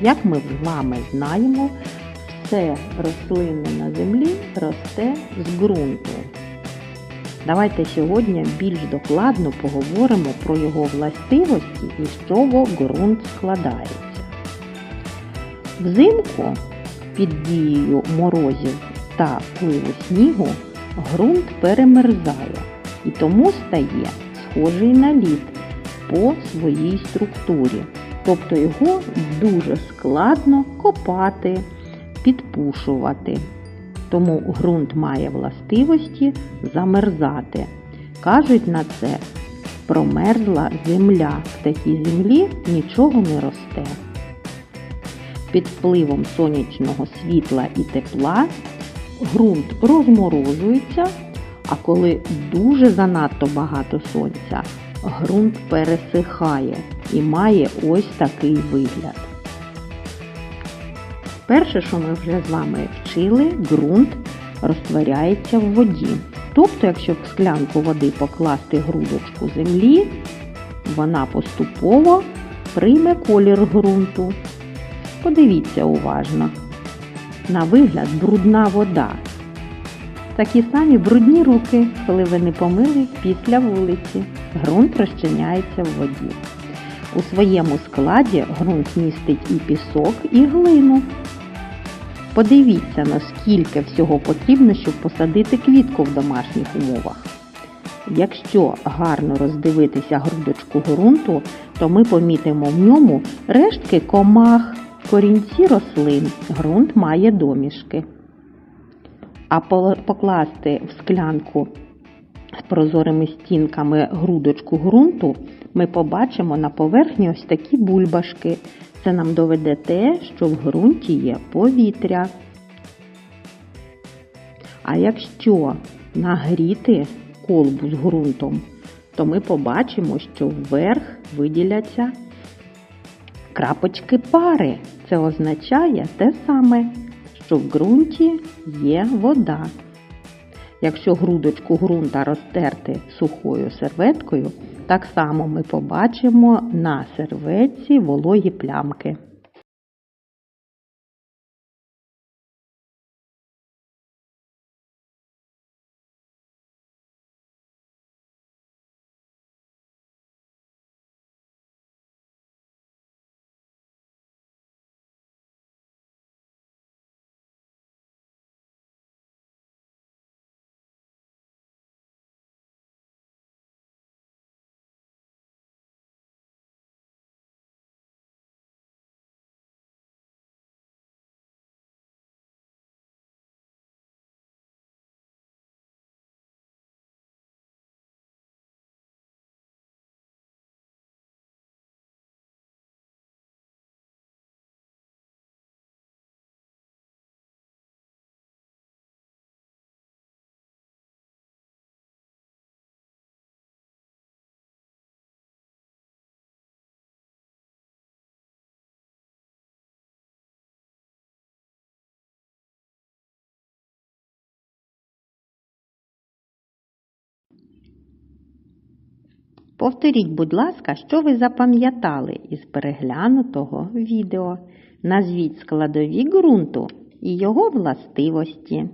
Як ми з вами знаємо, все рослинне на землі росте з ґрунту. Давайте сьогодні більш докладно поговоримо про його властивості і з чого ґрунт складається. Взимку під дією морозів та впливу снігу ґрунт перемерзає і тому стає схожий на лід по своїй структурі. Тобто його дуже складно копати, підпушувати. Тому ґрунт має властивості замерзати. Кажуть на це, промерзла земля. В такій землі нічого не росте. Під впливом сонячного світла і тепла ґрунт розморозується, а коли дуже занадто багато сонця, ґрунт пересихає і має ось такий вигляд. Перше, що ми вже з вами вчили, ґрунт розтворяється в воді. Тобто, якщо в склянку води покласти грудочку землі, вона поступово прийме колір ґрунту. Подивіться уважно. На вигляд брудна вода. Такі самі брудні руки, коли ви не помили після вулиці. Ґрунт розчиняється в воді. У своєму складі ґрунт містить і пісок, і глину. Подивіться, наскільки всього потрібно, щоб посадити квітку в домашніх умовах. Якщо гарно роздивитися грудочку ґрунту, то ми помітимо в ньому рештки комах, корінці рослин, ґрунт має домішки. А покласти в склянку прозорими стінками грудочку ґрунту, ми побачимо на поверхні ось такі бульбашки. Це нам доведе те, що в ґрунті є повітря. А якщо нагріти колбу з ґрунтом, то ми побачимо, що вверх виділяться крапочки пари. Це означає те саме, що в ґрунті є вода. Якщо грудочку ґрунта розтерти сухою серветкою, так само ми побачимо на серветці вологі плямки. Повторіть, будь ласка, що ви запам'ятали із переглянутого відео. Назвіть складові ґрунту і його властивості.